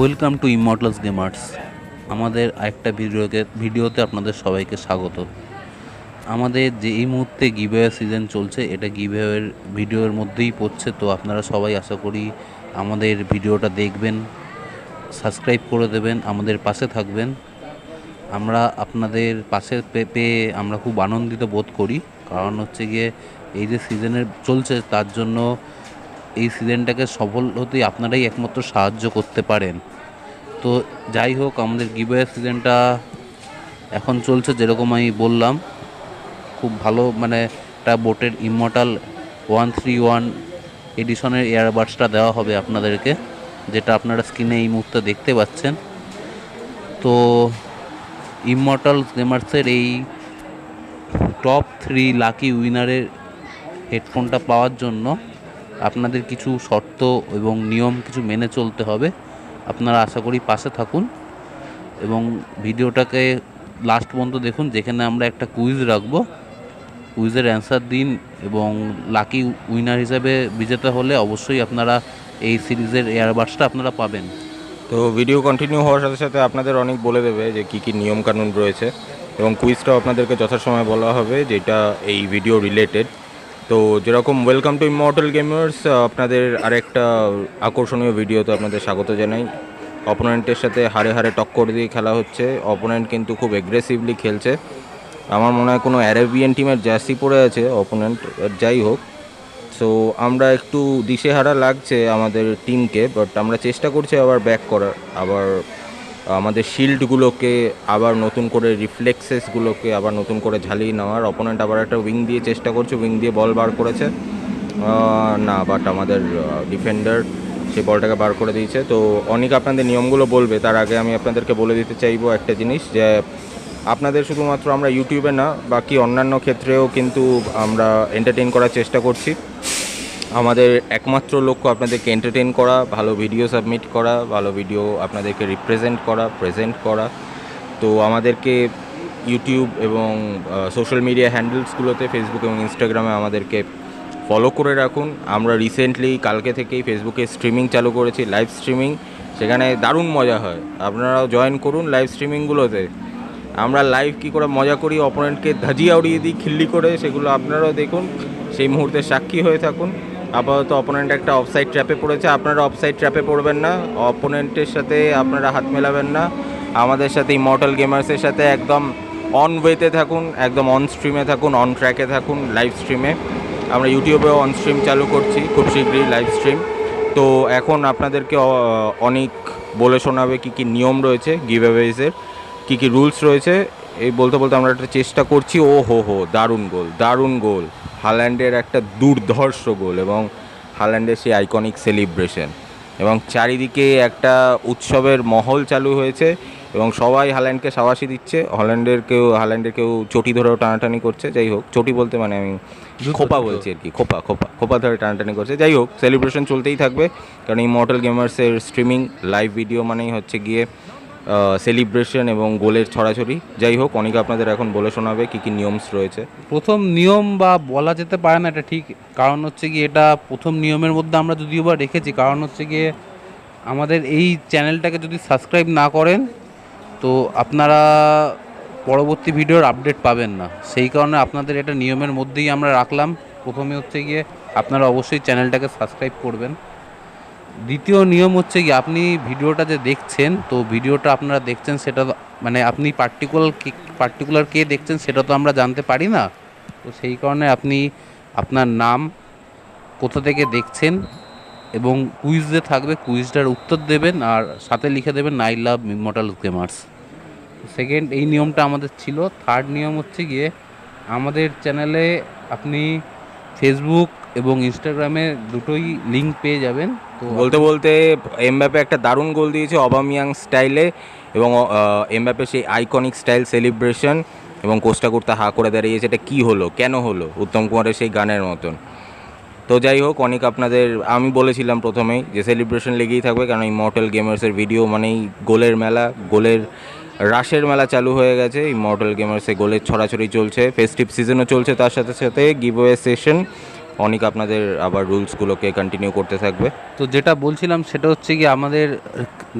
Welcome to immortals gamers আমাদের আরেকটা ভিডিওকে ভিডিওতে আপনাদের সবাইকে স্বাগত। আমাদের যে এই মুহূর্তে গিভওয়ে সিজন চলছে, এটা গিভওয়ের ভিডিওর মধ্যেই পড়ছে, তো আপনারা সবাই আশা করি আমাদের ভিডিওটা দেখবেন সাবস্ক্রাইব করে দেবেন, আমাদের পাশে থাকবেন। আমরা আপনাদের পাশে পেয়ে আমরা খুব আনন্দিত বোধ করি, কারণ হচ্ছে গিয়ে এই যে সিজনের চলছে, তার জন্য এই সিজনটাকে সফল হতেই আপনারাই একমাত্র সাহায্য করতে পারেন। তো যাই হোক, আমাদের গিভওয়ে সিজনটা এখন চলছে যেরকম আমি বললাম। খুব ভালো মানে একটা বোটের ইমর্টাল ওয়ান থ্রি ওয়ান এডিশনের এয়ারবাডসটা দেওয়া হবে আপনাদেরকে, যেটা আপনারা স্ক্রিনে এই মুহূর্তে দেখতে পাচ্ছেন। তো ইমর্টাল গেমার্সের এই টপ থ্রি লাকি উইনারের হেডফোনটা পাওয়ার জন্য আপনাদের কিছু শর্ত এবং নিয়ম কিছু মেনে চলতে হবে। আপনারা আশা করি পাশে থাকুন এবং ভিডিওটাকে লাস্ট পর্যন্ত দেখুন, যেখানে আমরা একটা কুইজ রাখব। কুইজের অ্যান্সার দিন এবং লাকি উইনার হিসাবে বিজেতা হলে অবশ্যই আপনারা এই সিরিজের এয়ারবাডসটা আপনারা পাবেন। তো ভিডিও কন্টিনিউ হওয়ার সাথে সাথে আপনাদের অনেক বলে দেবে যে কী কী নিয়মকানুন রয়েছে এবং কুইজটাও আপনাদেরকে যথাসময়ে বলা হবে, যেটা এই ভিডিও রিলেটেড তো যেরকম ওয়েলকাম টু ইমর্টাল গেমার্স আপনাদের আরেকটা আকর্ষণীয় ভিডিওতে আপনাদের স্বাগত জানাই। অপোনেন্টের সাথে হারে হারে টক্কর দিয়ে খেলা হচ্ছে। অপোনেন্ট কিন্তু খুব এগ্রেসিভলি খেলছে। আমার মনে হয় কোনো অ্যারেবিয়ান টিমের জার্সি পরে আছে অপোনেন্ট যাই হোক। সো আমরা একটু দিশেহারা লাগছে আমাদের টিমকে বাট আমরা চেষ্টা করছি আবার ব্যাক করার, আবার আমাদের শিল্ডগুলোকে আবার নতুন করে রিফ্লেক্সেসগুলোকে আবার নতুন করে ঝালিয়ে নেওয়ার। অপোনেন্ট আবার একটা উইং দিয়ে চেষ্টা করছে উইং দিয়ে বল বার করেছে। না বাট আমাদের ডিফেন্ডার সেই বলটাকে বার করে দিয়েছে। তো অনেক আপনাদের নিয়মগুলো বলবে, তার আগে আমি আপনাদেরকে বলে দিতে চাইব একটা জিনিস যে, আপনাদের শুধুমাত্র আমরা ইউটিউবে না, বাকি অন্যান্য ক্ষেত্রেও কিন্তু আমরা এন্টারটেইন করার চেষ্টা করছি। আমাদের একমাত্র লক্ষ্য আপনাদেরকে এন্টারটেইন করা, ভালো ভিডিও সাবমিট করা, ভালো ভিডিও আপনাদেরকে রিপ্রেজেন্ট করা প্রেজেন্ট করা। তো আমাদেরকে ইউটিউব এবং সোশ্যাল মিডিয়া হ্যান্ডেলসগুলোতে ফেসবুক এবং ইনস্টাগ্রামে আমাদেরকে ফলো করে রাখুন। আমরা রিসেন্টলি কালকে থেকেই ফেসবুকে স্ট্রিমিং চালু করেছি লাইভ স্ট্রিমিং সেখানে দারুণ মজা হয়। আপনারাও জয়েন করুন লাইভ স্ট্রিমিংগুলোতে আমরা লাইভ কি করে মজা করি? অপোনেন্টকে ধাজিয়া উড়িয়ে দিই, খিল্লি করে, সেগুলো আপনারাও দেখুন। সেই মুহূর্তে সাক্ষী হয়ে থাকুন। আপাতত অপোনেন্ট একটা অফসাইড ট্র্যাপে পড়েছে। আপনারা অফসাইড ট্র্যাপে পড়বেন না। অপোনেন্টের সাথে আপনারা হাত মেলাবেন না। আমাদের সাথে ইমর্টাল গেমার্সের সাথে একদম অন ওয়েতে থাকুন, একদম অন স্ট্রিমে থাকুন অন ট্র্যাকে থাকুন লাইভ স্ট্রিমে আমরা ইউটিউবেও অন স্ট্রিম চালু করছি, খুব শীঘ্রই লাইভ স্ট্রিম তো এখন আপনাদেরকে অনেক বলে শোনাবে কী কী নিয়ম রয়েছে গিভ অ্যাওয়েজের কী কী রুলস রয়েছে। এই বলতে বলতে আমরা একটা চেষ্টা করছি ও হো হো দারুণ গোল দারুণ গোল। হাল্যান্ডের একটা দুর্ধর্ষ গোল এবং হাল্যান্ডের সেই আইকনিক সেলিব্রেশন এবং চারিদিকে একটা উৎসবের মহল চালু হয়েছে এবং সবাই হাল্যান্ডকে সাবাসি দিচ্ছে। হল্যান্ডের কেউ হাল্যান্ডের কেউ চটি ধরেও টানাটানি করছে যাই হোক। চটি বলতে মানে আমি খোপা বলছি আর কি খোপা খোপা খোপা ধরে টানাটানি করছে। যাই হোক সেলিব্রেশন চলতেই থাকবে কারণ এই মর্টাল গেমার্সের স্ট্রিমিং লাইভ ভিডিও মানেই হচ্ছে গিয়ে সেলিব্রেশন এবং গোলের ছড়াছড়ি। যাই হোক, অনেকে আপনাদের এখন বলে শোনাবে কী কী নিয়মস রয়েছে। প্রথম নিয়ম বা বলা যেতে পারে না, এটা ঠিক। কারণ হচ্ছে কি এটা প্রথম নিয়মের মধ্যে আমরা যদিও বা রেখেছি, কারণ হচ্ছে গিয়ে আমাদের এই চ্যানেলটাকে যদি সাবস্ক্রাইব না করেন, তো আপনারা পরবর্তী ভিডিওর আপডেট পাবেন না। সেই কারণে আপনাদের এটা নিয়মের মধ্যেই আমরা রাখলাম। প্রথমে হচ্ছে গিয়ে আপনারা অবশ্যই চ্যানেলটাকে সাবস্ক্রাইব করবেন। দ্বিতীয় নিয়ম হচ্ছে কি, আপনি ভিডিওটা যে দেখছেন, তো ভিডিওটা আপনারা দেখছেন সেটা মানে আপনি পার্টিকুলার পার্টিকুলার কে দেখছেন সেটা তো আমরা জানতে পারি না। তো সেই কারণে আপনি আপনার নাম কোথা থেকে দেখছেন এবং কুইজ যে থাকবে কুইজটার উত্তর দেবেন আর সাথে লিখে দেবেন I love immortal gamers second এই নিয়মটা আমাদের ছিল। থার্ড নিয়ম হচ্ছে গিয়ে, আমাদের চ্যানেলে আপনি ফেসবুক এবং ইনস্টাগ্রামে দুটোই লিঙ্ক পেয়ে যাবেন। তো বলতে বলতে এমব্যাপে একটা দারুণ গোল দিয়েছে অবামিয়াং স্টাইলে এবং এমব্যাপে সেই আইকনিক স্টাইল সেলিব্রেশন এবং কোস্টা করতে হা করে দাঁড়িয়েছে। এটা কী হলো? কেন হলো? উত্তম কুমারের সেই গানের মতন। তো যাই হোক, অনেক আপনাদের, আমি বলেছিলাম প্রথমেই যে সেলিব্রেশন লেগেই থাকবে, কারণ এই মর্টাল গেমার্সের ভিডিও মানেই গোলের মেলা, গোলের রাশের মেলা চালু হয়ে গেছে। এই মর্টাল গেমার্সে গোলের ছড়াছড়ি চলছে ফেস্টিভ সিজনও চলছে তার সাথে সাথে গিভওয়ে সেশন অনেক আপনাদের আবার রুলসগুলোকে কন্টিনিউ করতে থাকবে। তো যেটা বলছিলাম সেটা হচ্ছে কি আমাদের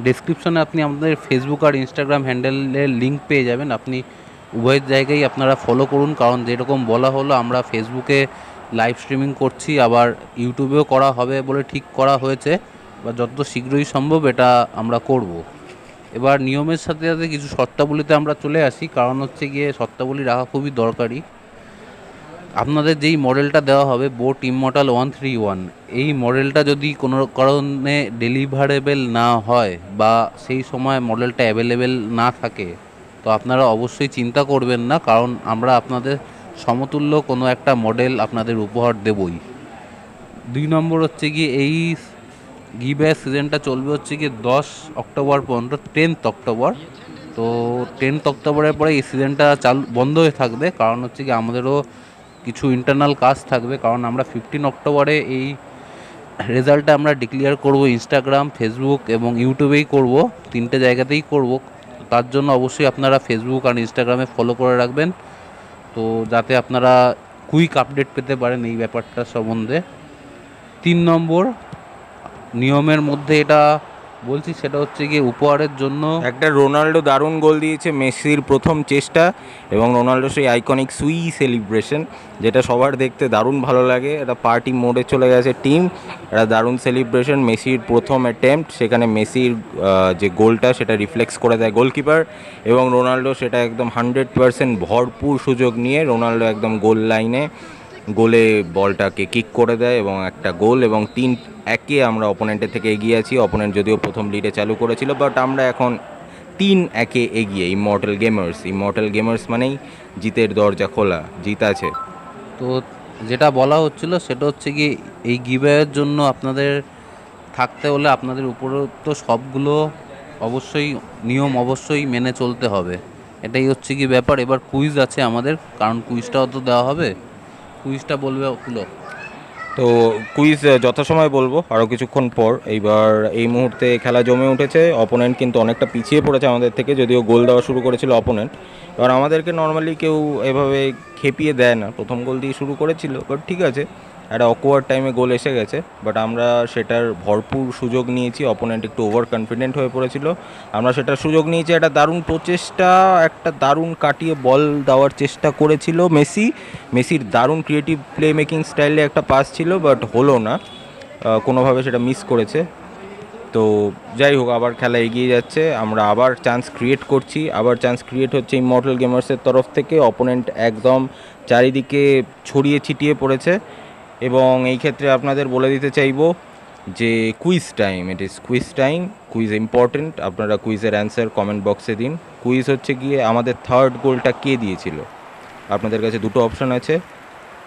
ডেসক্রিপশনে আপনি আমাদের ফেসবুক আর ইনস্টাগ্রাম হ্যান্ডেলের লিঙ্ক পেয়ে যাবেন। আপনি উভয়ের জায়গায় আপনারা ফলো করুন, কারণ যেরকম বলা হলো, আমরা ফেসবুকে লাইভ স্ট্রিমিং করছি, আবার ইউটিউবেও করা হবে বলে ঠিক করা হয়েছে, বা যত শীঘ্রই সম্ভব এটা আমরা করব। এবার নিয়মের সাথে সাথে কিছু শর্তাবলীতে আমরা চলে আসি, কারণ হচ্ছে গিয়ে শর্তাবলী রাখা খুবই দরকারি। আপনাদের যেই মডেলটা দেওয়া হবে boAt immortal one three one, এই মডেলটা যদি কোনো কারণে ডেলিভারেবেল না হয় বা সেই সময় মডেলটা অ্যাভেলেবেল না থাকে, তো আপনারা অবশ্যই চিন্তা করবেন না, কারণ আমরা আপনাদের সমতুল্য কোনো একটা মডেল আপনাদের উপহার দেবই। দুই নম্বর হচ্ছে কি এই গিব্যাস সিজনটা চলবে হচ্ছে কি দশ অক্টোবর পর্যন্ত টেন্থ অক্টোবর। তো টেন্থ অক্টোবরের পরে এই সিজনটা চালু, বন্ধ হয়ে থাকবে, কারণ হচ্ছে কি আমাদেরও কিছু ইন্টারনাল কাজ থাকবে, কারণ আমরা ফিফটিন অক্টোবরে এই রেজাল্টটা আমরা ডিক্লিয়ার করব ইনস্টাগ্রাম ফেসবুক এবং ইউটিউবেই করব, তিনটে জায়গাতেই করব। তার জন্য অবশ্যই আপনারা ফেসবুক আর ইনস্টাগ্রামে ফলো করে রাখবেন। তো যাতে আপনারা কুইক আপডেট পেতে পারেন এই ব্যাপারটা সম্বন্ধে। তিন নম্বর, নিয়মের মধ্যে এটা বলছি সেটা হচ্ছে গিয়ে উপহারের জন্য একটা রোনাল্ডো দারুণ গোল দিয়েছে মেসির প্রথম চেষ্টা এবং রোনাল্ডো সেই আইকনিক সুই সেলিব্রেশন যেটা সবার দেখতে দারুণ ভালো লাগে। এটা পার্টি মোডে চলে গেছে টিম একটা দারুণ সেলিব্রেশন মেসির প্রথম অ্যাটেম্পট সেখানে মেসির যে গোলটা সেটা রিফ্লেক্স করে দেয় গোলকিপার এবং রোনাল্ডো সেটা একদম হান্ড্রেড পার্সেন্ট ভরপুর সুযোগ নিয়ে রোনাল্ডো একদম গোল লাইনে গোলে বলটাকে কিক করে দেয় এবং একটা গোল এবং তিন একে আমরা অপোনেন্টের থেকে এগিয়ে আছি। অপোনেন্ট যদিও প্রথম লিডে চালু করেছিল বাট আমরা এখন তিন একে এগিয়ে ইমর্টাল গেমার্স ইমর্টাল গেমার্স মানেই জিতের দরজা খোলা, জিত আছে। তো যেটা বলা হচ্ছিল সেটা হচ্ছে কি, এই গিভের জন্য আপনাদের থাকতে হলে আপনাদের উপরে তো সবগুলো অবশ্যই, নিয়ম অবশ্যই মেনে চলতে হবে। এটাই হচ্ছে কি ব্যাপার। এবার কুইজ আছে আমাদের, কারণ কুইজটাও তো দেওয়া হবে। কুইজটা বলবে ওগুলো তো কুইজ যথাসময় বলব। আরও কিছুক্ষণ পর এইবার এই মুহূর্তে খেলা জমে উঠেছে। অপোনেন্ট কিন্তু অনেকটা পিছিয়ে পড়েছে আমাদের থেকে, যদিও গোল দেওয়া শুরু করেছিল অপোনেন্ট এবার আমাদেরকে নর্মালি কেউ এভাবে খেপিয়ে দেয় না। প্রথম গোল দিয়ে শুরু করেছিল বাট ঠিক আছে। একটা অকওয়ার্ড টাইমে গোল এসে গেছে বাট আমরা সেটার ভরপুর সুযোগ নিয়েছি অপোনেন্ট একটু ওভার কনফিডেন্ট হয়ে পড়েছিল। আমরা সেটার সুযোগ নিয়েছি, একটা দারুণ প্রচেষ্টা, একটা দারুণ কাটিয়ে বল দেওয়ার চেষ্টা করেছিল মেসি। মেসির দারুণ ক্রিয়েটিভ প্লে মেকিং স্টাইলে একটা পাস ছিল বাট হলো না। কোনোভাবে সেটা মিস করেছে। তো যাই হোক, আবার খেলা এগিয়ে যাচ্ছে। আমরা আবার চান্স ক্রিয়েট করছি। আবার চান্স ক্রিয়েট হচ্ছে ইমর্টাল গেমার্সের তরফ থেকে। অপোনেন্ট একদম চারিদিকে ছড়িয়ে ছিটিয়ে পড়েছে। এবং এই ক্ষেত্রে আপনাদের বলে দিতে চাইব যে quiz time it is quiz time quiz important আপনারা কুইজের অ্যান্সার কমেন্ট বক্সে দিন। কুইজ হচ্ছে গিয়ে আমাদের থার্ড গোলটা কে দিয়েছিল? আপনাদের কাছে দুটো অপশন আছে।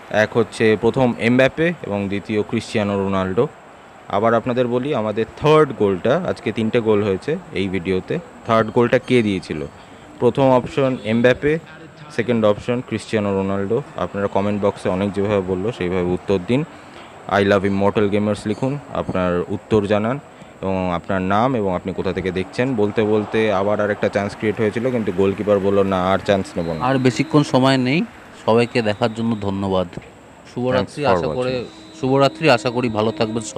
এক হচ্ছে প্রথম এমব্যাপে এবং দ্বিতীয় ক্রিশ্চিয়ানো রোনাল্ডো। আবার আপনাদের বলি, আমাদের থার্ড গোলটা আজকে তিনটে গোল হয়েছে এই ভিডিওতে থার্ড গোলটা কে দিয়েছিল? প্রথম option Mbappe second option Cristiano Ronaldo আপনারা কমেন্ট বক্সে অনেক যেভাবে বলল সেইভাবে উত্তর দিন। আই লাভ ইম ইমর্টাল গেমার্স লিখুন আপনার উত্তর জানান এবং আপনার নাম এবং আপনি কোথা থেকে দেখছেন। বলতে বলতে আবার আর একটা চান্স ক্রিয়েট হয়েছিল কিন্তু গোলকিপার বলল না আর চান্স নেব না। আর বেশিক্ষণ সময় নেই। সবাইকে দেখার জন্য ধন্যবাদ। শুভরাত্রি আশা করে শুভরাত্রি আশা করি ভালো থাকবেন সবাই।